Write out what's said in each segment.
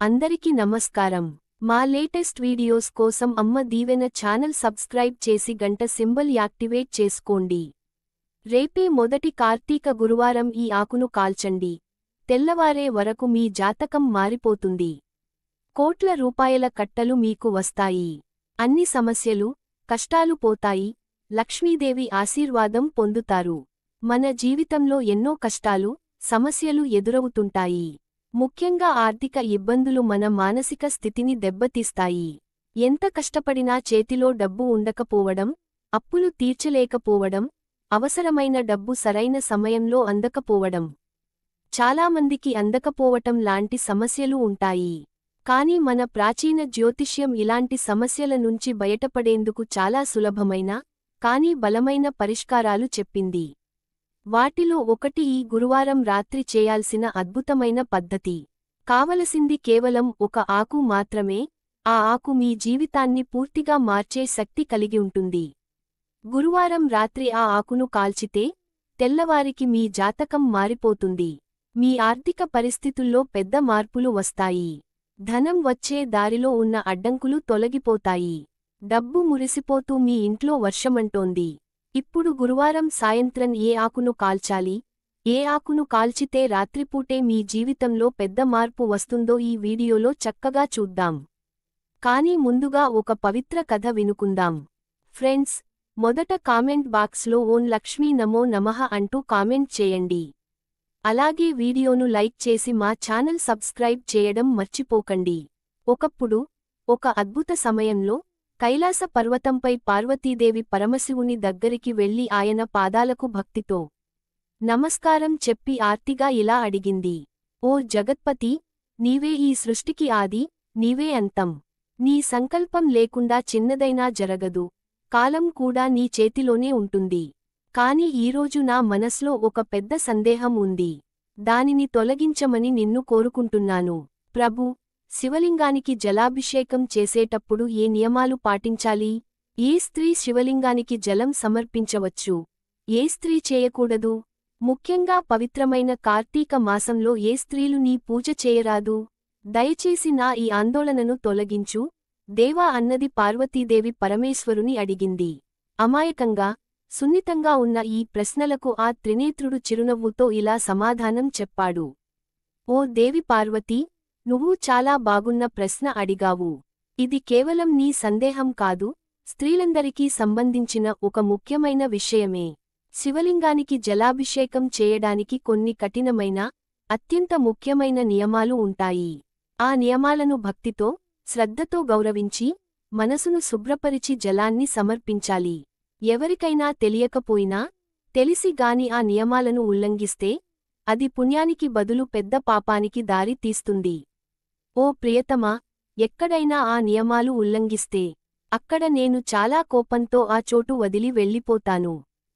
అందరికీ నమస్కారం. మా లేటెస్ట్ వీడియోస్ కోసం అమ్మ దీవెన ఛానల్ సబ్స్క్రైబ్ చేసి గంట సింబల్ యాక్టివేట్ చేసుకోండి. రేపే మొదటి కార్తీక గురువారం ఈ ఆకును కాల్చండి. తెల్లవారే వరకు మీ జాతకం మారిపోతుంది. కోట్ల రూపాయల కట్టలు మీకు వస్తాయి. అన్ని సమస్యలు కష్టాలు పోతాయి. లక్ష్మీదేవి ఆశీర్వాదం పొందుతారు. మన జీవితంలో ఎన్నో కష్టాలు సమస్యలు ఎదురవుతుంటాయి. ముఖ్యంగా ఆర్థిక ఇబ్బందులు మన మానసిక స్థితిని దెబ్బతీస్తాయి. ఎంత కష్టపడినా చేతిలో డబ్బు ఉండకపోవడం అప్పులు తీర్చలేకపోవడం అవసరమైన డబ్బు సరైన సమయంలో అందకపోవడం. చాలామందికి అందకపోవటం లాంటి సమస్యలు ఉంటాయి. కాని మన ప్రాచీన జ్యోతిష్యం ఇలాంటి సమస్యల నుంచి బయటపడేందుకు చాలా సులభమైన కాని బలమైన పరిష్కారాలు చెప్పింది. వాటిలో ఒకటి ఈ గురువారం రాత్రి చేయాల్సిన అద్భుతమైన పద్ధతి. కావలసింది కేవలం ఒక ఆకు మాత్రమే ఆ ఆకు మీ జీవితాన్ని పూర్తిగా మార్చే శక్తి కలిగి ఉంటుంది. గురువారం రాత్రి ఆ ఆకును కాల్చితే తెల్లవారికి మీ జాతకం మారిపోతుంది. మీ ఆర్థిక పరిస్థితుల్లో పెద్ద మార్పులు వస్తాయి. ధనం వచ్చే దారిలో ఉన్న అడ్డంకులు తొలగిపోతాయి. డబ్బు మురిసిపోతూ మీ ఇంట్లో వర్షమంటోంది. ఇప్పుడు గురువారం సాయంత్రం ఏ ఆకును కాల్చాలి? ఏ ఆకును కాల్చితే రాత్రిపూటే మీ జీవితంలో పెద్ద మార్పు వస్తుందో ఈ వీడియోలో చక్కగా చూద్దాం. కానీ ముందుగా ఒక పవిత్ర కథ వినుకుందాం. ఫ్రెండ్స్ మొదట కామెంట్ బాక్స్లో ఓన్ లక్ష్మీ నమో నమః అంటూ కామెంట్ చేయండి. అలాగే వీడియోను లైక్ చేసి మా ఛానల్ సబ్స్క్రైబ్ చేయడం మర్చిపోకండి. ఒకప్పుడు ఒక అద్భుత సమయంలో కైలాస పర్వతంపై పార్వతీదేవి పరమశివుని దగ్గరికి వెళ్ళి ఆయన పాదాలకు భక్తితో నమస్కారం చెప్పి ఆర్తిగా ఇలా అడిగింది ఓ జగత్పతి నీవే ఈ సృష్టికి ఆది నీవే అంతం. నీ సంకల్పం లేకుండా చిన్నదైనా జరగదు. కాలం కూడా నీ చేతిలోనే ఉంటుంది. కాని ఈరోజు నా మనస్లో ఒక పెద్ద సందేహం ఉంది. దానిని తొలగించమని నిన్ను కోరుకుంటున్నాను. ప్రభు శివలింగానికి జలాభిషేకం చేసేటప్పుడు ఏ నియమాలు పాటించాలి? ఏ స్త్రీ శివలింగానికి జలం సమర్పించవచ్చు? ఏ స్త్రీ చేయకూడదు? ముఖ్యంగా పవిత్రమైన కార్తీక మాసంలో ఏ స్త్రీలు నీ పూజ చేయరాదు? దయచేసి నా ఈ ఆందోళనను తొలగించు. దేవా అన్నది పార్వతీదేవి పరమేశ్వరుని అడిగింది. అమాయకంగా సున్నితంగా ఉన్న ఈ ప్రశ్నలకు ఆ త్రినేత్రుడు చిరునవ్వుతో ఇలా సమాధానం చెప్పాడు. ఓ దేవి పార్వతీ నువ్వు చాలా బాగున్న ప్రశ్న అడిగావు. ఇది కేవలం నీ సందేహం కాదు స్త్రీలందరికీ సంబంధించిన ఒక ముఖ్యమైన విషయమే. శివలింగానికి జలాభిషేకం చేయడానికి కొన్ని కఠినమైన అత్యంత ముఖ్యమైన నియమాలు ఉంటాయి. ఆ నియమాలను భక్తితో శ్రద్ధతో గౌరవించి మనసును శుభ్రపరిచి జలాన్ని సమర్పించాలి. ఎవరికైనా తెలియకపోయినా తెలిసి గాని ఆ నియమాలను ఉల్లంఘిస్తే అది పుణ్యానికి బదులు పెద్ద పాపానికి దారి తీస్తుంది ఓ ప్రియతమా ఎక్కడైనా ఆ నియమాలు ఉల్లంఘిస్తే అక్కడ నేను చాలా కోపంతో ఆ చోటు వదిలి వెళ్ళిపోతాను.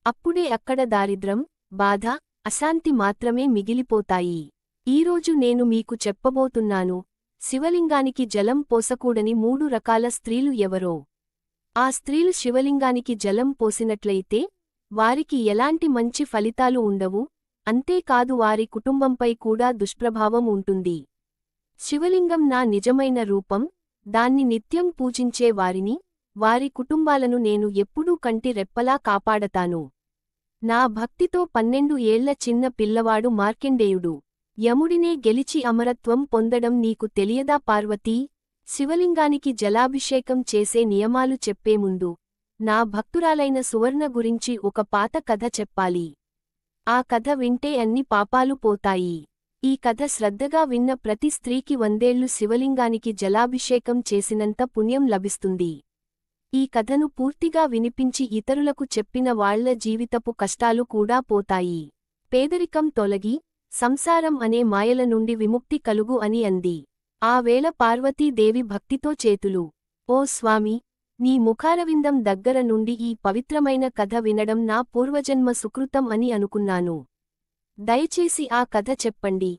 అప్పుడే అక్కడ దారిద్రం బాధ అశాంతి మాత్రమే మిగిలిపోతాయి. ఈరోజు నేను మీకు చెప్పబోతున్నాను శివలింగానికి జలం పోసకూడని మూడు రకాల స్త్రీలు ఎవరో. ఆ స్త్రీలు శివలింగానికి జలం పోసినట్లయితే వారికి ఎలాంటి మంచి ఫలితాలు ఉండవు అంతేకాదు వారి కుటుంబంపై కూడా దుష్ప్రభావం ఉంటుంది. శివలింగం నా నిజమైన రూపం దాన్ని నిత్యం పూజించే వారిని వారి కుటుంబాలను నేను ఎప్పుడూ కంటి రెప్పలా కాపాడతాను. నా భక్తితో పన్నెండు ఏళ్ళ చిన్న పిల్లవాడు మార్కెండేయుడు. యముడినే గెలిచి అమరత్వం పొందడం నీకు తెలియదా పార్వతీ? శివలింగానికి జలాభిషేకం చేసే నియమాలు చెప్పే ముందు నా భక్తురాలైన సువర్ణ గురించి ఒక పాత కథ చెప్పాలి. ఆ కథ వింటే అన్ని పాపాలు పోతాయి. ఈ కథ శ్రద్ధగా విన్న ప్రతి స్త్రీకి వందేళ్ళు శివలింగానికి జలాభిషేకం చేసినంత పుణ్యం లభిస్తుంది. ఈ కథను పూర్తిగా వినిపించి ఇతరులకు చెప్పిన వాళ్ళ జీవితపు కష్టాలు కూడా పోతాయి. పేదరికం తొలగి సంసారం అనే మాయల నుండి విముక్తి కలుగు అని అంది. ఆ వేళ పార్వతీదేవి భక్తితో చేతులు ఓ స్వామి నీ ముఖారవిందం దగ్గర నుండి ఈ పవిత్రమైన కథ వినడం నా పూర్వజన్మ సుకృతం అని అనుకున్నాను. దయచేసి ఆ కథ చెప్పండి.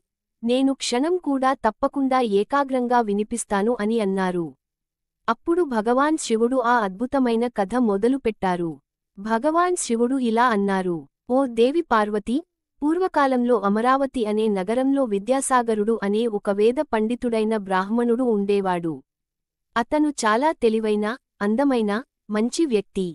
నేను క్షణం కూడా తప్పకుండా ఏకాగ్రంగా వినిపిస్తాను అని అన్నారు. అప్పుడు భగవాన్ శివుడు ఆ అద్భుతమైన కథ మొదలుపెట్టారు భగవాన్ శివుడు ఇలా అన్నారు ఓ దేవి పార్వతి! పూర్వకాలంలో అమరావతి అనే నగరంలో విద్యాసాగరుడు అనే ఒక వేద పండితుడైన బ్రాహ్మణుడు ఉండేవాడు. అతను చాలా తెలివైన అందమైన మంచి వ్యక్తి.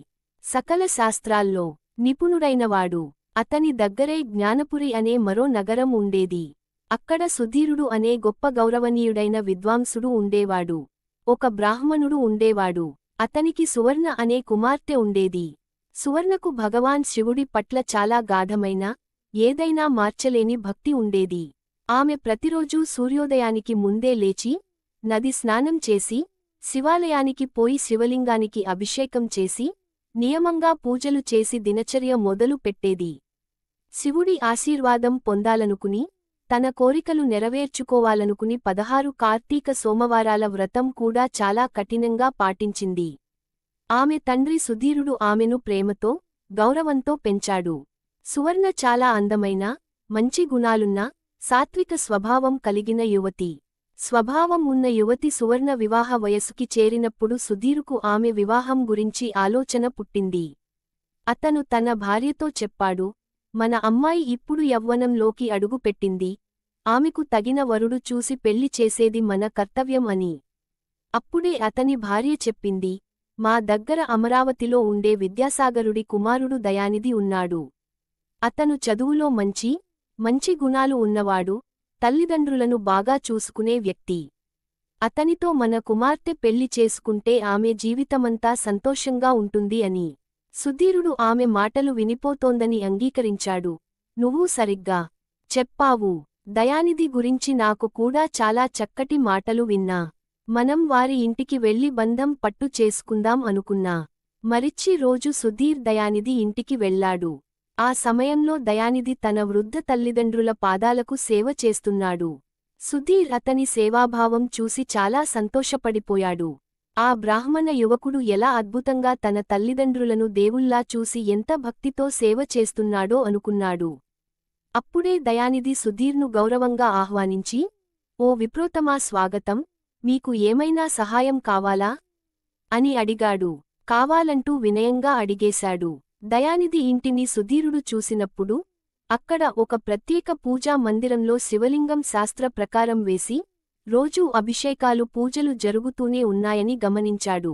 సకల శాస్త్రాల్లో నిపుణుడైనవాడు. అతని దగ్గరే జ్ఞానపురి అనే మరో నగరం ఉండేది. అక్కడ సుధీరుడు అనే గొప్ప గౌరవనీయుడైన విద్వాంసుడు ఉండేవాడు. ఒక బ్రాహ్మణుడు ఉండేవాడు. అతనికి సువర్ణ అనే కుమార్తె ఉండేది. సువర్ణకు భగవాన్ శివుడి పట్ల చాలా గాఢమైన ఏదైనా మార్చలేని భక్తి ఉండేది. ఆమె ప్రతిరోజూ సూర్యోదయానికి ముందే లేచి నది స్నానం చేసి శివాలయానికి పోయి శివలింగానికి అభిషేకం చేసి నియమంగా పూజలు చేసి దినచర్య మొదలు పెట్టేది శివుడి ఆశీర్వాదం పొందాలనుకుని తన కోరికలు నెరవేర్చుకోవాలనుకుని పదహారు కార్తీక సోమవారాల వ్రతం కూడా చాలా కఠినంగా పాటించింది. ఆమె తండ్రి సుధీరుడు ఆమెను ప్రేమతో గౌరవంతో పెంచాడు. సువర్ణ చాలా అందమైన మంచి గుణాలున్న సాత్విక స్వభావం కలిగిన యువతి. స్వభావం ఉన్న యువతి సువర్ణ వివాహ వయసుకి చేరినప్పుడు సుధీరుకు ఆమె వివాహం గురించి ఆలోచన పుట్టింది. అతను తన భార్యతో చెప్పాడు మన అమ్మాయి ఇప్పుడు యవ్వనంలోకి అడుగుపెట్టింది ఆమెకు తగిన వరుడు చూసి పెళ్ళి చేసేది మన కర్తవ్యం అని. అప్పుడే అతని భార్య చెప్పింది. మా దగ్గర అమరావతిలో ఉండే విద్యాసాగరుడి కుమారుడు దయానిధి ఉన్నాడు. అతను చదువులో మంచి మంచి గుణాలు ఉన్నవాడు తల్లిదండ్రులను బాగా చూసుకునే వ్యక్తి. అతనితో మన కుమార్తె పెళ్ళి చేసుకుంటే ఆమె జీవితమంతా సంతోషంగా ఉంటుంది అని. సుధీరుడు ఆమె మాటలు వినిపోతోందని అంగీకరించాడు. నువ్వు సరిగ్గా చెప్పావు. దయానిధి గురించి నాకు కూడా చాలా చక్కటి మాటలు విన్నా. మనం వారి ఇంటికి వెళ్ళి బంధం పట్టు చేసుకుందాం అనుకున్నా. మరిచ్చి రోజు సుధీర్ దయానిధి ఇంటికి వెళ్ళాడు ఆ సమయంలో దయానిధి తన వృద్ధ తల్లిదండ్రుల పాదాలకు సేవ చేస్తున్నాడు. సుధీర్ అతని సేవాభావం చూసి చాలా సంతోషపడిపోయాడు. ఆ బ్రాహ్మణ యువకుడు ఎలా అద్భుతంగా తన తల్లిదండ్రులను దేవుళ్ళా చూసి ఎంత భక్తితో సేవ చేస్తున్నాడో అనుకున్నాడు. అప్పుడే దయానిధి సుధీర్ను గౌరవంగా ఆహ్వానించి ఓ విప్రోతమా స్వాగతం మీకు ఏమైనా సహాయం కావాలా అని అడిగాడు. కావాలంటూ వినయంగా అడిగేశాడు. దయానిధి ఇంటిని సుధీరుడు చూసినప్పుడు అక్కడ ఒక ప్రత్యేక పూజా మందిరంలో శివలింగం శాస్త్ర ప్రకారం వేసి రోజూ అభిషేకాలు పూజలు జరుగుతూనే ఉన్నాయని గమనించాడు.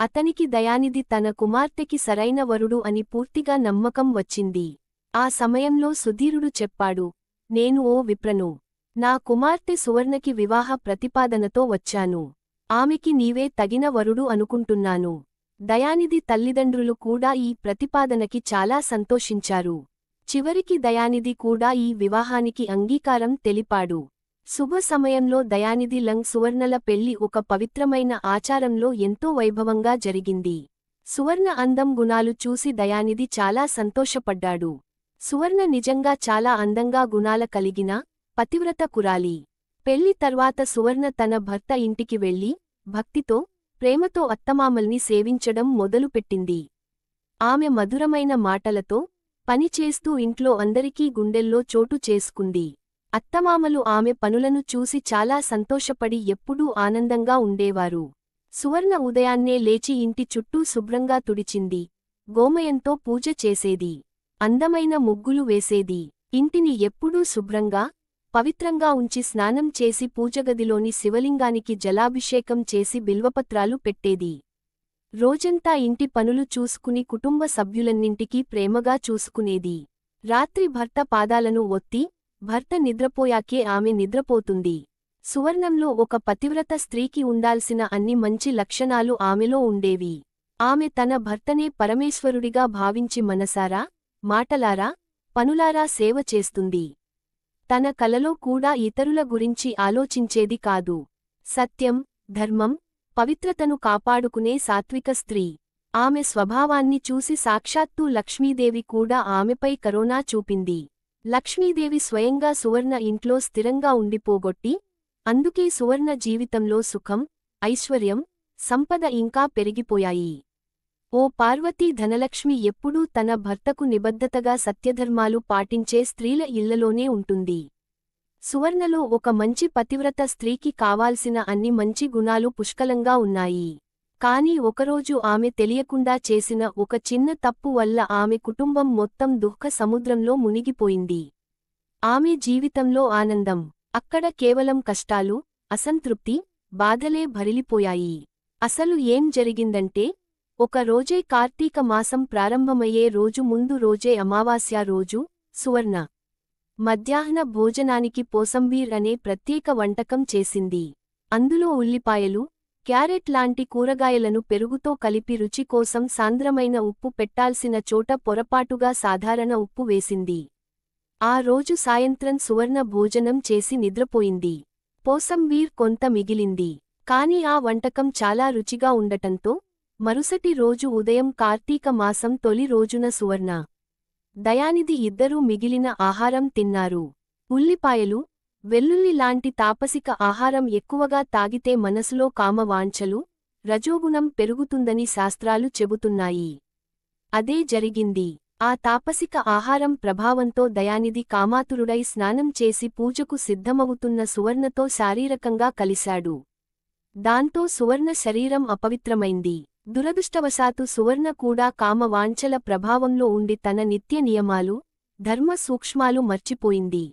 అతనికి దయానిధి తన కుమార్తెకి సరైన వరుడు అని పూర్తిగా నమ్మకం వచ్చింది. ఆ సమయంలో సుధీరుడు చెప్పాడు నేను ఓ విప్రను. నా కుమార్తె సువర్ణకి వివాహ ప్రతిపాదనతో వచ్చాను. ఆమెకి నీవే తగిన వరుడు అనుకుంటున్నాను. దయానిధి తల్లిదండ్రులు కూడా ఈ ప్రతిపాదనకి చాలా సంతోషించారు. చివరికి దయానిధి కూడా ఈ వివాహానికి అంగీకారం తెలిపాడు. శుభ సమయంలో దయానిధి లంగ్ సువర్ణల పెళ్ళి ఒక పవిత్రమైన ఆచారంలో ఎంతో వైభవంగా జరిగింది. సువర్ణ అందం గుణాలు చూసి దయానిధి చాలా సంతోషపడ్డాడు. సువర్ణ నిజంగా చాలా అందంగా గుణాల కలిగిన పతివ్రత కురాలి. పెళ్ళి తర్వాత సువర్ణ తన భర్త ఇంటికి వెళ్ళి భక్తితో ప్రేమతో అత్తమామల్ని సేవించడం మొదలుపెట్టింది. ఆమె మధురమైన మాటలతో పనిచేస్తూ ఇంట్లో అందరికీ గుండెల్లో చోటు చేసుకుంది. అత్తమామలు ఆమె పనులను చూసి చాలా సంతోషపడి ఎప్పుడూ ఆనందంగా ఉండేవారు. సువర్ణ ఉదయాన్నే లేచి ఇంటి చుట్టూ శుభ్రంగా తుడిచింది. గోమయంతో పూజ చేసేది. అందమైన ముగ్గులు వేసేది. ఇంటిని ఎప్పుడూ శుభ్రంగా పవిత్రంగా ఉంచి స్నానం చేసి పూజగదిలోని శివలింగానికి జలాభిషేకం చేసి బిల్వపత్రాలు పెట్టేది. రోజంతా ఇంటి పనులు చూసుకుని కుటుంబ సభ్యులన్నింటికీ ప్రేమగా చూసుకునేది. రాత్రి భర్త పాదాలను ఒత్తి భర్త నిద్రపోయాకే ఆమె నిద్రపోతుంది. సువర్ణంలో ఒక పతివ్రత స్త్రీకి ఉండాల్సిన అన్ని మంచి లక్షణాలు ఆమెలో ఉండేవి. ఆమె తన భర్తనే పరమేశ్వరుడిగా భావించి మనసారా మాటలారా పనులారా సేవ చేస్తుంది. తన కలలో కూడా ఇతరుల గురించి ఆలోచించేది కాదు. సత్యం ధర్మం పవిత్రతను కాపాడుకునే సాత్విక స్త్రీ. ఆమె స్వభావాన్ని చూసి సాక్షాత్తూ లక్ష్మీదేవి కూడా ఆమెపై కరోనా చూపింది. లక్ష్మీదేవి స్వయంగా సువర్ణ ఇంట్లో స్థిరంగా ఉండిపోగొట్టి అందుకే సువర్ణ జీవితంలో సుఖం ఐశ్వర్యం సంపద ఇంకా పెరిగిపోయాయి. ఓ పార్వతీ ధనలక్ష్మి ఎప్పుడూ తన భర్తకు నిబద్ధతగా సత్యధర్మాలు పాటించే స్త్రీల ఇళ్ళలోనే ఉంటుంది. సువర్ణలో ఒక మంచి పతివ్రత స్త్రీకి కావాల్సిన అన్ని మంచి గుణాలు పుష్కలంగా ఉన్నాయి. కాని ఒకరోజు ఆమె తెలియకుండా చేసిన ఒక చిన్న తప్పు వల్ల ఆమె కుటుంబం మొత్తం దుఃఖ సముద్రంలో మునిగిపోయింది. ఆమె జీవితంలో ఆనందం అక్కడ కేవలం కష్టాలు అసంతృప్తి బాధలే భరిలిపోయాయి. అసలు ఏం జరిగిందంటే ఒక రోజే కార్తీక మాసం ప్రారంభమయ్యే రోజు ముందు రోజే అమావాస్య రోజు సువర్ణ. మధ్యాహ్న భోజనానికి పోసంబీర్ అనే ప్రత్యేక వంటకం చేసింది. అందులో ఉల్లిపాయలు క్యారెట్ లాంటి కూరగాయలను పెరుగుతో కలిపి రుచి కోసం సాంద్రమైన ఉప్పు పెట్టాల్సిన చోట పొరపాటుగా సాధారణ ఉప్పు వేసింది. ఆ రోజు సాయంత్రం సువర్ణ భోజనం చేసి నిద్రపోయింది. పోసంవీర్ కొంత మిగిలింది. కాని ఆ వంటకం చాలా రుచిగా ఉండటంతో మరుసటి రోజు ఉదయం కార్తీక మాసం తొలి రోజున సువర్ణ దయానిధి ఇద్దరూ మిగిలిన ఆహారం తిన్నారు. ఉల్లిపాయలు వెల్లుల్లి లాంటి తాపసిక ఆహారం ఎక్కువగా తాగితే మనసులో కామవాంఛలు రజోగుణం పెరుగుతుందని శాస్త్రాలు చెబుతున్నాయి. అదే జరిగింది. ఆ తాపసిక ఆహారం ప్రభావంతో దయానిధి కామాతురుడై స్నానం చేసి పూజకు సిద్ధమవుతున్న సువర్ణతో శారీరకంగా కలిశాడు. దాంతో సువర్ణ శరీరం అపవిత్రమైంది. దురదృష్టవశాత్తు సువర్ణ కూడా కామవాంఛల ప్రభావంలో ఉండి తన నిత్య నియమాలు ధర్మ సూక్ష్మాలు మర్చిపోయింది.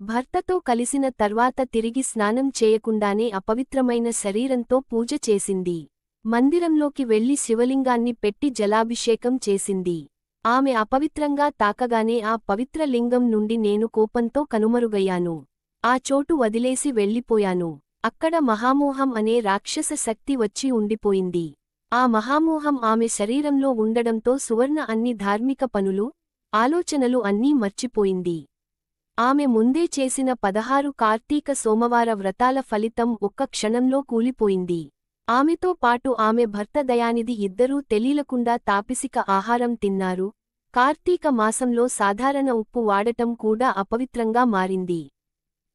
భర్తతో కలిసిన తర్వాత తిరిగి స్నానం చేయకుండానే అపవిత్రమైన శరీరంతో పూజ చేసింది. మందిరంలోకి వెళ్ళి శివలింగాన్ని పెట్టి జలాభిషేకం చేసింది. ఆమె అపవిత్రంగా తాకగానే ఆ పవిత్ర లింగం నుండి నేను కోపంతో కనుమరుగయ్యాను. ఆ చోటు వదిలేసి వెళ్ళిపోయాను. అక్కడ మహామోహం అనే రాక్షస శక్తి వచ్చి ఉండిపోయింది. ఆ మహామోహం ఆమె శరీరంలో ఉండడంతో సువర్ణ అన్ని ధార్మిక పనులు ఆలోచనలు అన్నీ మర్చిపోయింది. ఆమె ముందే చేసిన పదహారు కార్తీక సోమవార వ్రతాల ఫలితం ఒక్క క్షణంలో కూలిపోయింది. ఆమెతో పాటు ఆమె భర్త దయానిధి ఇద్దరూ తెలీలకుండా తాపిసిక ఆహారం తిన్నారు. కార్తీక మాసంలో సాధారణ ఉప్పు వాడటం కూడా అపవిత్రంగా మారింది.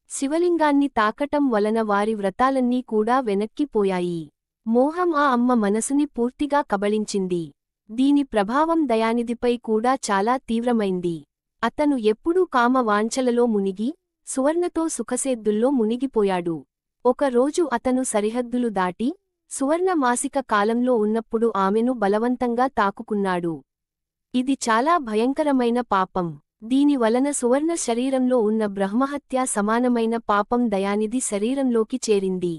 శివలింగాన్ని తాకటం వలన వారి వ్రతాలన్నీ కూడా వెనక్కిపోయాయి మోహం ఆ అమ్మ మనసుని పూర్తిగా కబళించింది. దీని ప్రభావం దయానిధిపై కూడా చాలా తీవ్రమైంది. అతను ఎప్పుడూ కామ వాంఛలలో మునిగి సువర్ణతో సుఖసేద్దుల్లో మునిగిపోయాడు. ఒకరోజు అతను సరిహద్దులు దాటి సువర్ణ మాసిక కాలంలో ఉన్నప్పుడు ఆమెను బలవంతంగా తాకుకున్నాడు. ఇది చాలా భయంకరమైన పాపం. దీని వలన సువర్ణ శరీరంలో ఉన్న బ్రహ్మహత్యా సమానమైన పాపం దయానిధి శరీరంలోకి చేరింది.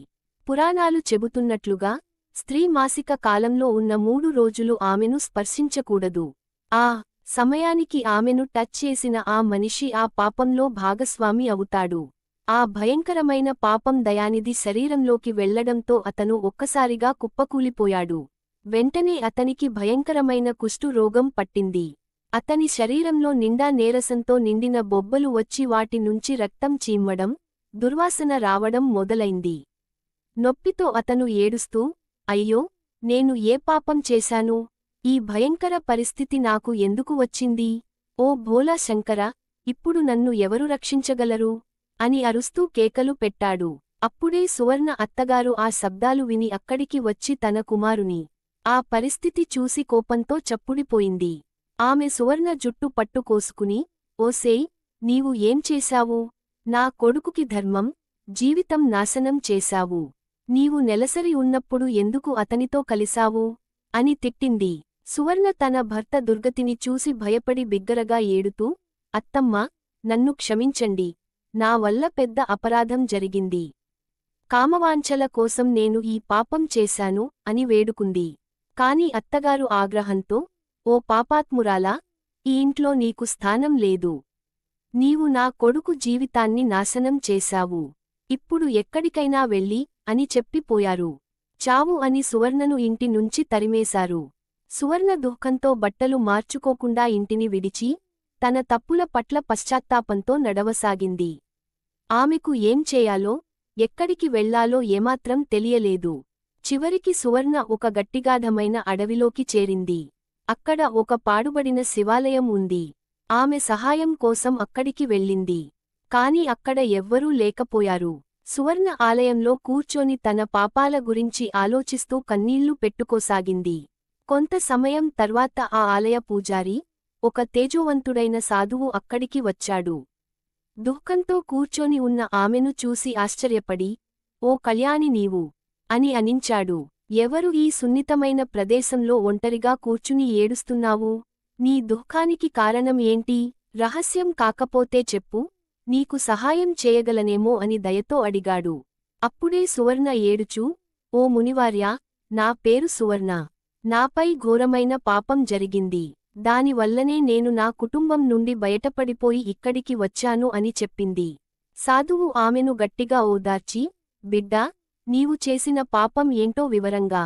పురాణాలు చెబుతున్నట్లుగా స్త్రీ మాసిక కాలంలో ఉన్న మూడు రోజులు ఆమెను స్పర్శించకూడదు. ఆ సమయానికి ఆమెను టచ్ చేసిన ఆ మనిషి ఆ పాపంలో భాగస్వామి అవుతాడు. ఆ భయంకరమైన పాపం దయానిధి శరీరంలోకి వెళ్ళడంతో అతను ఒక్కసారిగా కుప్పకూలిపోయాడు. వెంటనే అతనికి భయంకరమైన కుష్టు రోగం పట్టింది. అతని శరీరంలో నిండా నేరసంతో నిండిన బొబ్బలు వచ్చి వాటి నుంచి రక్తం చీమ్మడం దుర్వాసన రావడం మొదలైంది. నొప్పితో అతను ఏడుస్తూ అయ్యో నేను ఏ పాపం చేశాను? ఈ భయంకర పరిస్థితి నాకు ఎందుకు వచ్చింది? ఓ భోలా శంకర ఇప్పుడు నన్ను ఎవరు రక్షించగలరు? అని అరుస్తూ కేకలు పెట్టాడు. అప్పుడే సువర్ణ అత్తగారు ఆ శబ్దాలు విని అక్కడికి వచ్చి తన కుమారుని ఆ పరిస్థితి చూసి కోపంతో చప్పుడిపోయింది. ఆమె సువర్ణ జుట్టు పట్టుకోసుకుని ఓసేయ్ నీవు ఏం చేశావు? నా కొడుకుకి ధర్మం జీవితం నాశనం చేశావు. నీవు నెలసరి ఉన్నప్పుడు ఎందుకు అతనితో కలిశావు? అని తిట్టింది. సువర్ణ తన భర్త దుర్గతిని చూసి భయపడి బిగ్గరగా ఏడుతూ అత్తమ్మ నన్ను క్షమించండి. నా వల్ల పెద్ద అపరాధం జరిగింది. కామవాంఛల కోసం నేను ఈ పాపం చేశాను అని వేడుకుంది. కాని అత్తగారు ఆగ్రహంతో ఓ పాపాత్మురాలా ఈ ఇంట్లో నీకు స్థానం లేదు. నీవు నా కొడుకు జీవితాన్ని నాశనం చేశావు. ఇప్పుడు ఎక్కడికైనా వెళ్ళి అని చెప్పిపోయారు. చావు అని సువర్ణను ఇంటి నుంచి తరిమేశారు. సువర్ణ దుఃఖంతో బట్టలు మార్చుకోకుండా ఇంటిని విడిచి తన తప్పుల పట్ల పశ్చాత్తాపంతో నడవసాగింది. ఆమెకు ఏం చేయాలో ఎక్కడికి వెళ్ళాలో ఏమాత్రం తెలియలేదు. చివరికి సువర్ణ ఒక గట్టిగాధమైన అడవిలోకి చేరింది. అక్కడ ఒక పాడుబడిన శివాలయం ఉంది. ఆమె సహాయం కోసం అక్కడికి వెళ్ళింది. కాని అక్కడ ఎవ్వరూ లేకపోయారు. సువర్ణ ఆలయంలో కూర్చొని తన పాపాల గురించి ఆలోచిస్తూ కన్నీళ్ళు పెట్టుకోసాగింది. కొంత సమయం తర్వాత ఆ ఆలయ పూజారి ఒక తేజోవంతుడైన సాధువు అక్కడికి వచ్చాడు. దుఃఖంతో కూర్చొని ఉన్న ఆమెను చూసి ఆశ్చర్యపడి ఓ కళ్యాణి నీవు అని అనించాడు. ఎవరు ఈ సున్నితమైన ప్రదేశంలో ఒంటరిగా కూర్చుని ఏడుస్తున్నావు? నీ దుఃఖానికి కారణం ఏంటి? రహస్యం కాకపోతే చెప్పు. నీకు సహాయం చేయగలనేమో అని దయతో అడిగాడు. అప్పుడే సువర్ణ ఏడుచూ ఓ మునివార్యా నా పేరు సువర్ణ. నాపై ఘోరమైన పాపం జరిగింది. దానివల్లనే నేను నా కుటుంబం నుండి బయటపడిపోయి ఇక్కడికి వచ్చాను అని చెప్పింది. సాధువు ఆమెను గట్టిగా ఓదార్చి బిడ్డా నీవు చేసిన పాపం ఏంటో వివరంగా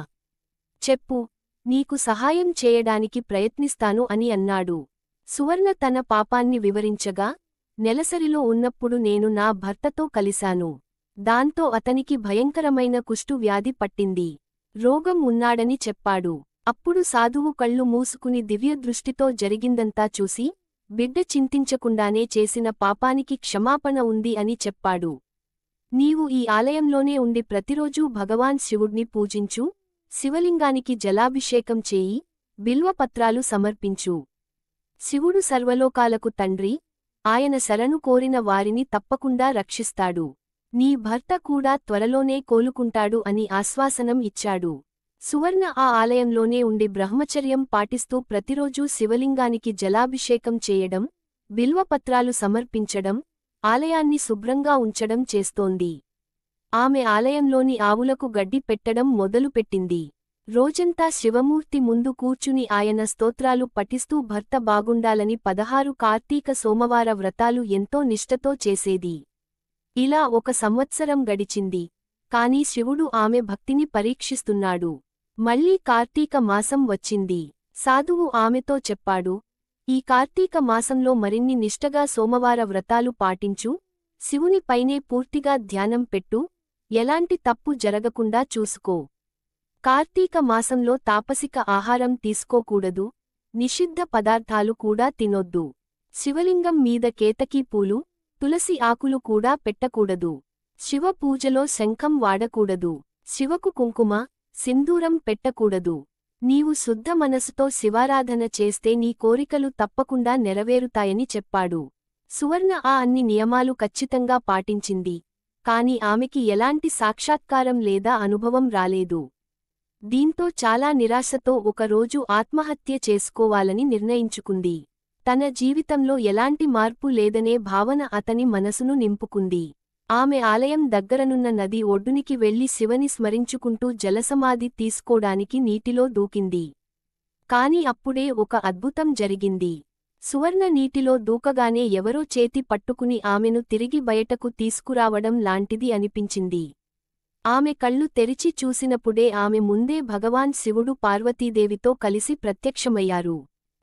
చెప్పు. నీకు సహాయం చేయడానికి ప్రయత్నిస్తాను అని అన్నాడు. సువర్ణ తన పాపాన్ని వివరించగా నెలసరిలో ఉన్నప్పుడు నేను నా భర్తతో కలిశాను. దాంతో అతనికి భయంకరమైన కుష్టు వ్యాధి పట్టింది. రోగం ఉన్నాడని చెప్పాడు. అప్పుడు సాధువు కళ్ళు మూసుకుని దివ్యదృష్టితో జరిగిందంతా చూసి బిడ్డ చింతించకుండానే చేసిన పాపానికి క్షమాపణ ఉంది అని చెప్పాడు. నీవు ఈ ఆలయంలోనే ఉండి ప్రతిరోజూ భగవాన్ శివుణ్ణి పూజించు శివలింగానికి జలాభిషేకం చేయి బిల్వపత్రాలు సమర్పించు. శివుడు సర్వలోకాలకు తండ్రి ఆయన శరణు కోరిన వారిని తప్పకుండా రక్షిస్తాడు. నీ భర్త కూడా త్వరలోనే కోలుకుంటాడు అని ఆశ్వాసనం ఇచ్చాడు. సువర్ణ ఆ ఆలయంలోనే ఉండి బ్రహ్మచర్యం పాటిస్తూ ప్రతిరోజూ శివలింగానికి జలాభిషేకం చేయడం బిల్వపత్రాలు సమర్పించడం ఆలయాన్ని శుభ్రంగా ఉంచడం చేస్తోంది. ఆమె ఆలయంలోని ఆవులకు గడ్డి పెట్టడం మొదలుపెట్టింది రోజంతా శివమూర్తి ముందు కూర్చుని ఆయన స్తోత్రాలు పఠిస్తూ భర్త బాగుండాలని పదహారు కార్తీక సోమవార వ్రతాలు ఎంతో నిష్టతో చేసేది. ఇలా ఒక సంవత్సరం గడిచింది. కాని శివుడు ఆమె భక్తిని పరీక్షిస్తున్నాడు. మళ్ళీ కార్తీక మాసం వచ్చింది. సాధువు ఆమెతో చెప్పాడు ఈ కార్తీక మాసంలో మరిన్ని నిష్టగా సోమవార వ్రతాలు పాటించు. శివునిపైనే పూర్తిగా ధ్యానం పెట్టు. ఎలాంటి తప్పు జరగకుండా చూసుకో. కార్తీక మాసంలో తాపసిక ఆహారం తీసుకోకూడదు. నిషిద్ధ పదార్థాలు కూడా తినొద్దు. శివలింగం మీద కేతకీ పూలు తులసి ఆకులు కూడా పెట్టకూడదు. శివ పూజలో శంఖం వాడకూడదు. శివకు కుంకుమ సింధూరం పెట్టకూడదు. నీవు శుద్ధ మనసుతో శివారాధన చేస్తే నీ కోరికలు తప్పకుండా నెరవేరుతాయని చెప్పాడు. సువర్ణ ఆ అన్ని నియమాలు ఖచ్చితంగా పాటించింది. కాని ఆమెకి ఎలాంటి సాక్షాత్కారం లేదా అనుభవం రాలేదు. దీంతో చాలా నిరాశతో ఒకరోజు ఆత్మహత్య చేసుకోవాలని నిర్ణయించుకుంది. తన జీవితంలో ఎలాంటి మార్పు లేదనే భావన అతని మనసును నింపుకుంది. ఆమె ఆలయం దగ్గరనున్న నది ఒడ్డునికి వెళ్ళి శివని స్మరించుకుంటూ జలసమాధి తీసుకోడానికి నీటిలో దూకింది. కాని అప్పుడే ఒక అద్భుతం జరిగింది. సువర్ణ నీటిలో దూకగానే ఎవరో చేతి పట్టుకుని ఆమెను తిరిగి బయటకు తీసుకురావడం లాంటిది అనిపించింది. ఆమె కళ్ళు తెరిచి చూసినప్పుడే ఆమె ముందే భగవాన్ శివుడు పార్వతీదేవితో కలిసి ప్రత్యక్షమయ్యారు.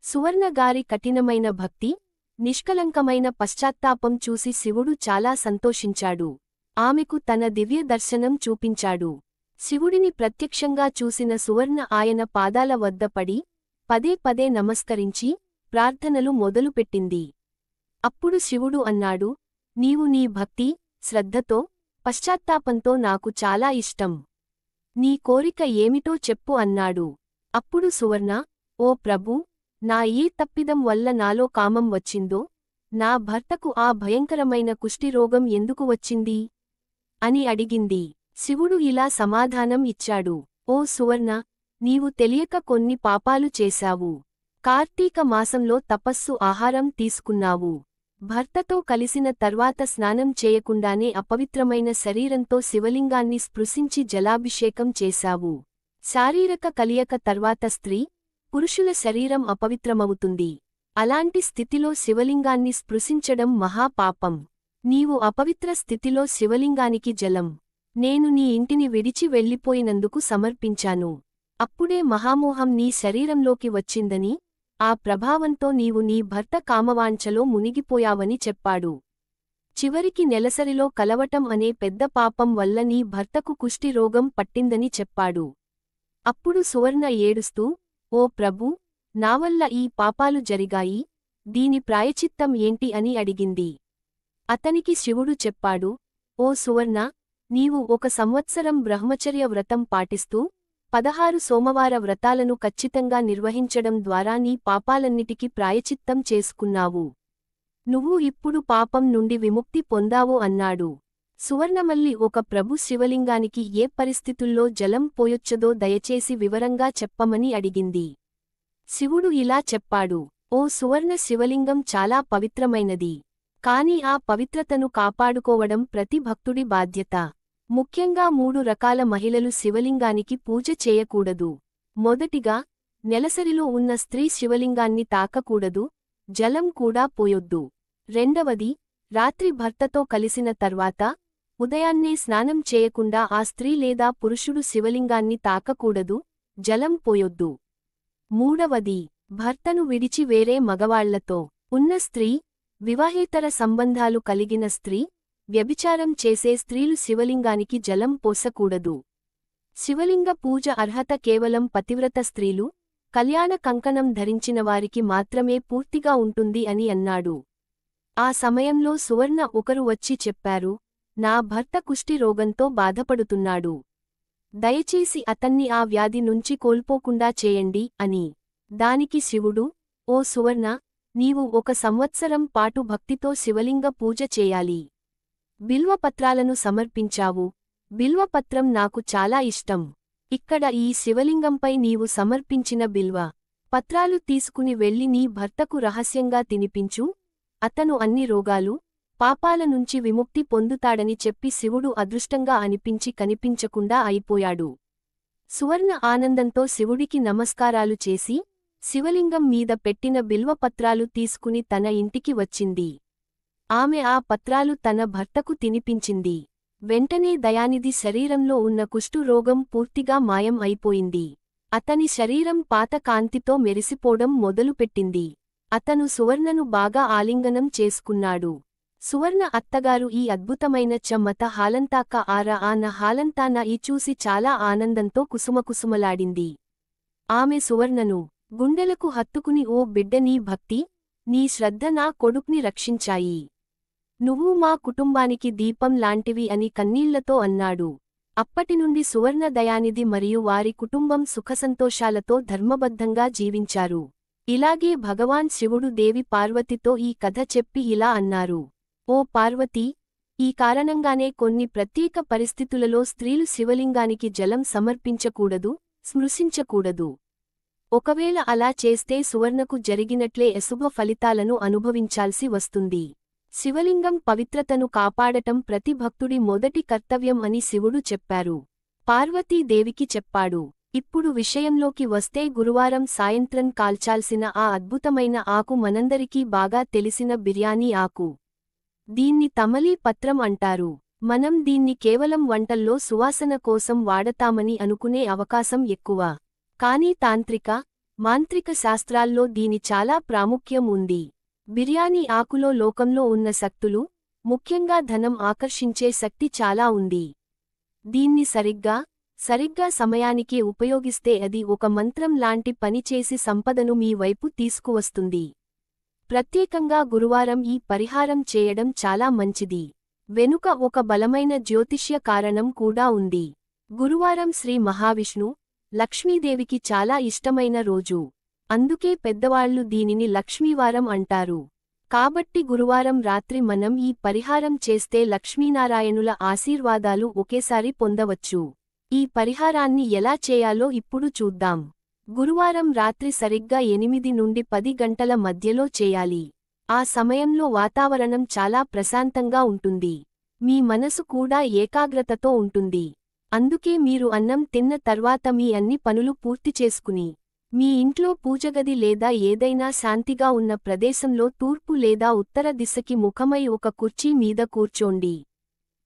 సువర్ణగారి కఠినమైన భక్తి నిష్కలంకమైన పశ్చాత్తాపం చూసి శివుడు చాలా సంతోషించాడు. ఆమెకు తన దివ్య దర్శనం చూపించాడు. శివుడిని ప్రత్యక్షంగా చూసిన సువర్ణ ఆయన పాదాల వద్ద పడి పదే పదే నమస్కరించి ప్రార్థనలు మొదలుపెట్టింది. అప్పుడు శివుడు అన్నాడు నీవు నీ భక్తి శ్రద్ధతో పశ్చాత్తాపంతో నాకు చాలా ఇష్టం. నీ కోరిక ఏమిటో చెప్పు అన్నాడు. అప్పుడు సువర్ణ ఓ ప్రభూ నా ఏ తప్పిదం వల్ల నాలో కామం వచ్చిందో నా భర్తకు ఆ భయంకరమైన కుష్టిరోగం ఎందుకు వచ్చింది? అని అడిగింది. శివుడు ఇలా సమాధానం ఇచ్చాడు. ఓ సువర్ణ నీవు తెలియక కొన్ని పాపాలు చేశావు. కార్తీక మాసంలో తపస్సు ఆహారం తీసుకున్నావు. భర్తతో కలిసిన తర్వాత స్నానం చేయకుండానే అపవిత్రమైన శరీరంతో శివలింగాన్ని స్పృశించి జలాభిషేకం చేశావు. శారీరక కలియక తర్వాత స్త్రీ పురుషుల శరీరం అపవిత్రమవుతుంది. అలాంటి స్థితిలో శివలింగాన్ని స్పృశించడం మహాపాపం. నీవు అపవిత్ర స్థితిలో శివలింగానికి జలం. నేను నీ ఇంటిని విడిచి వెళ్ళిపోయినందుకు సమర్పించాను. అప్పుడే మహామోహం నీ శరీరంలోకి వచ్చిందని ఆ ప్రభావంతో నీవు నీ భర్త కామవాంఛలో మునిగిపోయావని చెప్పాడు. చివరికి నెలసరిలో కలవటం అనే పెద్ద పాపం వల్ల నీ భర్తకు కుష్టి రోగం పట్టిందని చెప్పాడు. అప్పుడు సువర్ణ ఏడుస్తూ ఓ ప్రభూ నావల్ల ఈ పాపాలు జరిగాయి దీని ప్రాయచిత్తం ఏంటి అని అడిగింది. అతనికి శివుడు చెప్పాడు ఓ సువర్ణ నీవు ఒక సంవత్సరం బ్రహ్మచర్య వ్రతం పాటిస్తూ పదహారు సోమవార వ్రతాలను ఖచ్చితంగా నిర్వహించడం ద్వారా నీ పాపాలన్నిటికీ ప్రాయచిత్తం చేసుకున్నావు. నువ్వు ఇప్పుడు పాపం నుండి విముక్తి పొందావు అన్నాడు. సువర్ణమల్లి ఒక ప్రభు శివలింగానికి ఏ పరిస్థితుల్లో జలం పోయొచ్చదో దయచేసి వివరంగా చెప్పమని అడిగింది. శివుడు ఇలా చెప్పాడు ఓ సువర్ణ శివలింగం చాలా పవిత్రమైనది. కాని ఆ పవిత్రతను కాపాడుకోవడం ప్రతి భక్తుడి బాధ్యత. ముఖ్యంగా మూడు రకాల మహిళలు శివలింగానికి పూజ చేయకూడదు. మొదటిగా నెలసరిలో ఉన్న స్త్రీ శివలింగాన్ని తాకకూడదు జలం కూడా పోయొద్దు. రెండవది రాత్రి భర్తతో కలిసిన తర్వాత ఉదయాన్నే స్నానం చేయకుండా ఆ స్త్రీ లేదా పురుషుడు శివలింగాన్ని తాకకూడదు జలం పోయొద్దు. మూడవది భర్తను విడిచి వేరే మగవాళ్ళతో. ఉన్న స్త్రీ వివాహేతర సంబంధాలు కలిగిన స్త్రీ వ్యభిచారం చేసే స్త్రీలు శివలింగానికి జలం పోసకూడదు. శివలింగ పూజ అర్హత కేవలం పతివ్రత స్త్రీలు కళ్యాణ కంకణం ధరించిన వారికి మాత్రమే పూర్తిగా ఉంటుంది అని అన్నాడు. ఆ సమయంలో సువర్ణ ఒకరు వచ్చి చెప్పారు నా భర్త కుష్టి రోగంతో బాధపడుతున్నాడు. దయచేసి అతన్ని ఆ వ్యాధి నుంచి కోల్పోకుండా చేయండి అని. దానికి శివుడు ఓ సువర్ణ నీవు ఒక సంవత్సరం పాటు భక్తితో శివలింగ పూజ చేయాలి. బిల్వపత్రాలను సమర్పించావు. బిల్వపత్రం నాకు చాలా ఇష్టం. ఇక్కడ ఈ శివలింగంపై నీవు సమర్పించిన బిల్వ పత్రాలు తీసుకుని వెళ్ళి నీ భర్తకు రహస్యంగా తినిపించు. అతను అన్ని రోగాలు పాపాల నుంచి విముక్తి పొందుతాడని చెప్పి శివుడు అదృష్టంగా అనిపించి కనిపించకుండా అయిపోయాడు. సువర్ణ ఆనందంతో శివుడికి నమస్కారాలు చేసి శివలింగం మీద పెట్టిన బిల్వపత్రాలు తీసుకుని తన ఇంటికి వచ్చింది. ఆమె ఆ పత్రాలు తన భర్తకు తినిపించింది. వెంటనే దయానిధి శరీరంలో ఉన్న కుష్ఠురోగం పూర్తిగా మాయం అయిపోయింది. అతని శరీరం పాత కాంతితో మెరిసిపోవడం మొదలుపెట్టింది. అతను సువర్ణను బాగా ఆలింగనం చేసుకున్నాడు. సువర్ణ అత్తగారు ఈ అద్భుతమైన చెమ్మత హాలంతాక ఆర ఆన హాలంతాన ఈ చూసి చాలా ఆనందంతో కుసుమకుసుమలాడింది. ఆమె సువర్ణను గుండెలకు హత్తుకుని ఓ బిడ్డ నీ భక్తి నీ శ్రద్ధ నా కొడుక్ని రక్షించాయి. నువ్వు మా కుటుంబానికి దీపం లాంటివి అని కన్నీళ్ళతో అన్నాడు. అప్పటినుండి సువర్ణ దయానిధి మరియు వారి కుటుంబం సుఖసంతోషాలతో ధర్మబద్ధంగా జీవించారు. ఇలాగే భగవాన్ శివుడు దేవి పార్వతితో ఈ కథ చెప్పి ఇలా అన్నారు. ఓ పార్వతీ! ఈ కారణంగానే కొన్ని ప్రత్యేక పరిస్థితులలో స్త్రీలు శివలింగానికి జలం సమర్పించకూడదు స్మృశించకూడదు ఒకవేళ అలా చేస్తే సువర్ణకు జరిగినట్లే అశుభ ఫలితాలను అనుభవించాల్సి వస్తుంది. శివలింగం పవిత్రతను కాపాడటం ప్రతి భక్తుడి మొదటి కర్తవ్యం అని శివుడు చెప్పారు. పార్వతీదేవికి చెప్పాడు. ఇప్పుడు విషయంలోకి వస్తే గురువారం సాయంత్రం కాల్చాల్సిన ఆ అద్భుతమైన ఆకు మనందరికీ బాగా తెలిసిన బిర్యానీ ఆకు. దీన్ని తమలీ పత్రం అంటారు. మనం దీన్ని కేవలం వంటల్లో సువాసన కోసం వాడతామని అనుకునే అవకాశం ఎక్కువ. కానీ తాంత్రిక మాంత్రిక శాస్త్రాల్లో దీని చాలా ప్రాముఖ్యం ఉంది. బిర్యానీ ఆకులో లోకంలో ఉన్న శక్తులు ముఖ్యంగా ధనం ఆకర్షించే శక్తి చాలా ఉంది. దీన్ని సరిగ్గా సరిగ్గా సమయానికే ఉపయోగిస్తే అది ఒక మంత్రం లాంటి పనిచేసి సంపదను మీ వైపు తీసుకువస్తుంది. ప్రత్యేకంగా గురువారం ఈ పరిహారం చేయడం చాలా మంచిది. వెనుక ఒక బలమైన జ్యోతిష్య కారణం కూడా ఉంది. గురువారం శ్రీ మహావిష్ణు లక్ష్మీదేవికి చాలా ఇష్టమైన రోజు. అందుకే పెద్దవాళ్ళు దీనిని లక్ష్మీవారం అంటారు. కాబట్టి గురువారం రాత్రి మనం ఈ పరిహారం చేస్తే లక్ష్మీనారాయణుల ఆశీర్వాదాలు ఒకేసారి పొందవచ్చు. ఈ పరిహారాన్ని ఎలా చేయాలో ఇప్పుడు చూద్దాం. గురువారం రాత్రి సరిగ్గా ఎనిమిది నుండి పది గంటల మధ్యలో చేయాలి. ఆ సమయంలో వాతావరణం చాలా ప్రశాంతంగా ఉంటుంది. మీ మనసు కూడా ఏకాగ్రతతో ఉంటుంది. అందుకే మీరు అన్నం తిన్న తర్వాత మీ అన్ని పనులు పూర్తి చేసుకుని మీ ఇంట్లో పూజగది లేదా ఏదైనా శాంతిగా ఉన్న ప్రదేశంలో తూర్పు లేదా ఉత్తర దిశకి ముఖమై ఒక కుర్చీ మీద కూర్చోండి.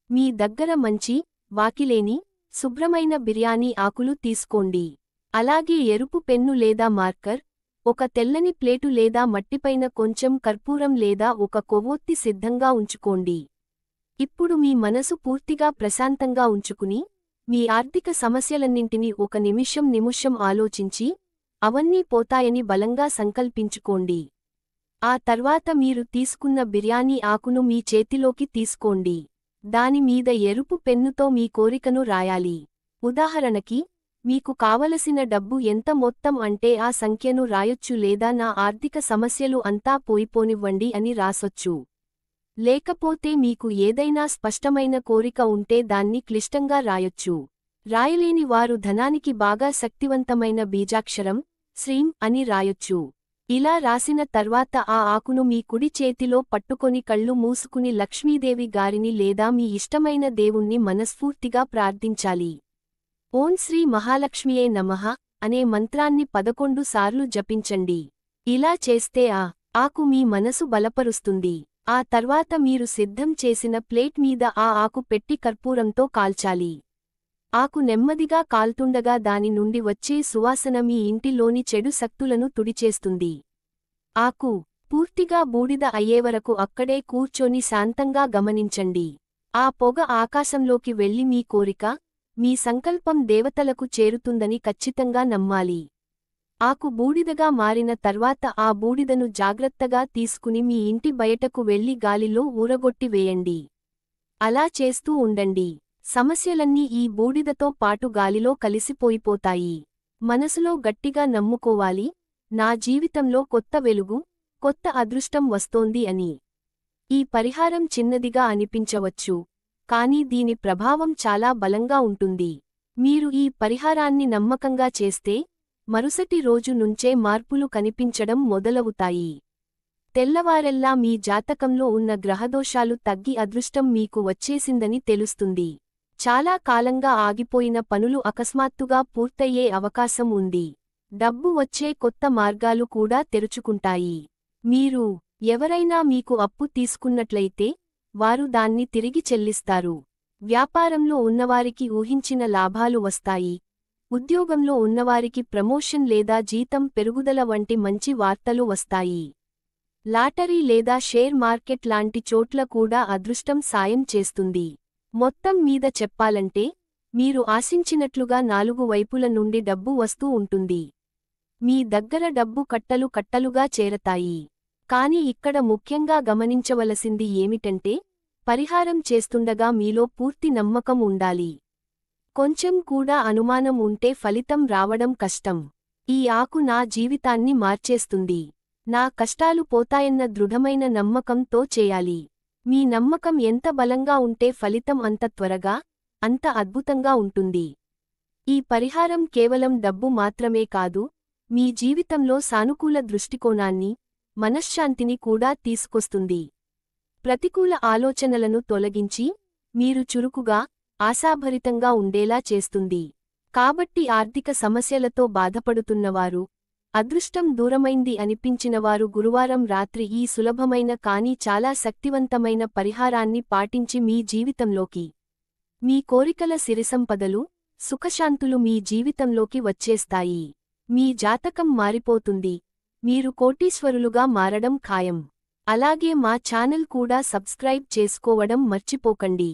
మీ దగ్గర మంచి వాకిలేని శుభ్రమైన బిర్యానీ ఆకులు తీసుకోండి. అలాగే ఎరుపు పెన్ను లేదా మార్కర్ ఒక తెల్లని ప్లేటు లేదా మట్టిపైన కొంచెం కర్పూరం లేదా ఒక కొవ్వొత్తి సిద్ధంగా ఉంచుకోండి. ఇప్పుడు మీ మనసు పూర్తిగా ప్రశాంతంగా ఉంచుకుని మీ ఆర్థిక సమస్యలన్నింటినీ ఒక నిమిషం నిమిషం ఆలోచించి అవన్నీ పోతాయని బలంగా సంకల్పించుకోండి. ఆ తర్వాత మీరు తీసుకున్న బిర్యానీ ఆకును మీ చేతిలోకి తీసుకోండి. దానిమీద ఎరుపు పెన్నుతో మీ కోరికను రాయాలి. ఉదాహరణకి మీకు కావలసిన డబ్బు ఎంత మొత్తం అంటే ఆ సంఖ్యను రాయొచ్చు లేదా నా ఆర్థిక సమస్యలు అంతా పోయిపోనివ్వండి అని రాసొచ్చు. లేకపోతే మీకు ఏదైనా స్పష్టమైన కోరిక ఉంటే దాన్ని క్లిష్టంగా రాయొచ్చు. రాయలేని వారు ధనానికి బాగా శక్తివంతమైన బీజాక్షరం శ్రీం అని రాయొచ్చు. ఇలా రాసిన తర్వాత ఆ ఆకును మీ కుడి చేతిలో పట్టుకొని కళ్ళు మూసుకుని లక్ష్మీదేవి గారిని లేదా మీ ఇష్టమైన దేవుణ్ణి మనస్ఫూర్తిగా ప్రార్థించాలి. ఓం శ్రీ మహాలక్ష్మియే నమః అనే మంత్రాన్ని పదకొండు సార్లు జపించండి. ఇలా చేస్తే ఆ ఆకు మీ మనసు బలపరుస్తుంది. ఆ తర్వాత మీరు సిద్ధం చేసిన ప్లేట్ మీద ఆ ఆకు పెట్టి కర్పూరంతో కాల్చాలి. ఆకు నెమ్మదిగా కాల్తుండగా దాని నుండి వచ్చే సువాసన మీ ఇంటిలోని చెడు శక్తులను తుడిచేస్తుంది. ఆకు పూర్తిగా బూడిద అయ్యేవరకు అక్కడే కూర్చొని శాంతంగా గమనించండి. ఆ పొగ ఆకాశంలోకి వెళ్ళి మీ కోరిక మీ సంకల్పం దేవతలకు చేరుతుందని ఖచ్చితంగా నమ్మాలి. ఆకు బూడిదగా మారిన తర్వాత ఆ బూడిదను జాగ్రత్తగా తీసుకుని మీ ఇంటి బయటకు వెళ్ళి గాలిలో ఊరగొట్టి వేయండి. అలా చేస్తూ ఉండండి. సమస్యలన్నీ ఈ బూడిదతో పాటు గాలిలో కలిసిపోయిపోతాయి. మనసులో గట్టిగా నమ్ముకోవాలి. నా జీవితంలో కొత్త వెలుగు కొత్త అదృష్టం వస్తోంది అని. ఈ పరిహారం చిన్నదిగా అనిపించవచ్చు. కానీ దీని ప్రభావం చాలా బలంగా ఉంటుంది. మీరు ఈ పరిహారాన్ని నమ్మకంగా చేస్తే మరుసటి రోజు నుంచే మార్పులు కనిపించడం మొదలవుతాయి. తెల్లవారెల్లా మీ జాతకంలో ఉన్న గ్రహదోషాలు తగ్గి అదృష్టం మీకు వచ్చేసిందని తెలుస్తుంది. చాలా కాలంగా ఆగిపోయిన పనులు అకస్మాత్తుగా పూర్తయ్యే అవకాశం ఉంది. డబ్బు వచ్చే కొత్త మార్గాలు కూడా తెరుచుకుంటాయి. మీరు ఎవరైనా మీకు అప్పు తీసుకున్నట్లయితే వారు దాన్ని తిరిగి చెల్లిస్తారు. వ్యాపారంలో ఉన్నవారికి ఊహించిన లాభాలు వస్తాయి. ఉద్యోగంలో ఉన్నవారికి ప్రమోషన్ లేదా జీతం పెరుగుదల వంటి మంచి వార్తలు వస్తాయి. లాటరీ లేదా షేర్ మార్కెట్ లాంటి చోట్ల కూడా అదృష్టం సాయం చేస్తుంది. మొత్తం మీద చెప్పాలంటే మీరు ఆశించినట్లుగా నాలుగు వైపుల నుండి డబ్బు వస్తూ ఉంటుంది. మీ దగ్గర డబ్బు కట్టలు కట్టలుగా చేరతాయి. కాని ఇక్కడ ముఖ్యంగా గమనించవలసింది ఏమిటంటే పరిహారం చేస్తుండగా మీలో పూర్తి నమ్మకం ఉండాలి. కొంచెం కూడా అనుమానం ఉంటే ఫలితం రావడం కష్టం. ఈ ఆకు నా జీవితాన్ని మార్చేస్తుంది. నా కష్టాలు పోతాయన్న దృఢమైన నమ్మకంతో చేయాలి. మీ నమ్మకం ఎంత బలంగా ఉంటే ఫలితం అంత త్వరగా అంత అద్భుతంగా ఉంటుంది. ఈ పరిహారం కేవలం డబ్బు మాత్రమే కాదు మీ జీవితంలో సానుకూల దృష్టికోణాన్ని మనశ్శాంతిని కూడా తీసుకొస్తుంది. ప్రతికూల ఆలోచనలను తొలగించి మీరు చురుకుగా ఆశాభరితంగా ఉండేలా చేస్తుంది. కాబట్టి ఆర్థిక సమస్యలతో బాధపడుతున్నవారు అదృష్టం దూరమైంది అనిపించినవారు గురువారం రాత్రి ఈ సులభమైన కానీ చాలా శక్తివంతమైన పరిహారాన్ని పాటించి మీ జీవితంలోకి మీ కోరికల సిరిసంపదలు సుఖశాంతులు మీ జీవితంలోకి వచ్చేస్తాయి. మీ జాతకం మారిపోతుంది. మీరు కోటీశ్వరులుగా మారడం ఖాయం. అలాగే మా ఛానల్ కూడా సబ్స్క్రైబ్ చేసుకోవడం మర్చిపోకండి.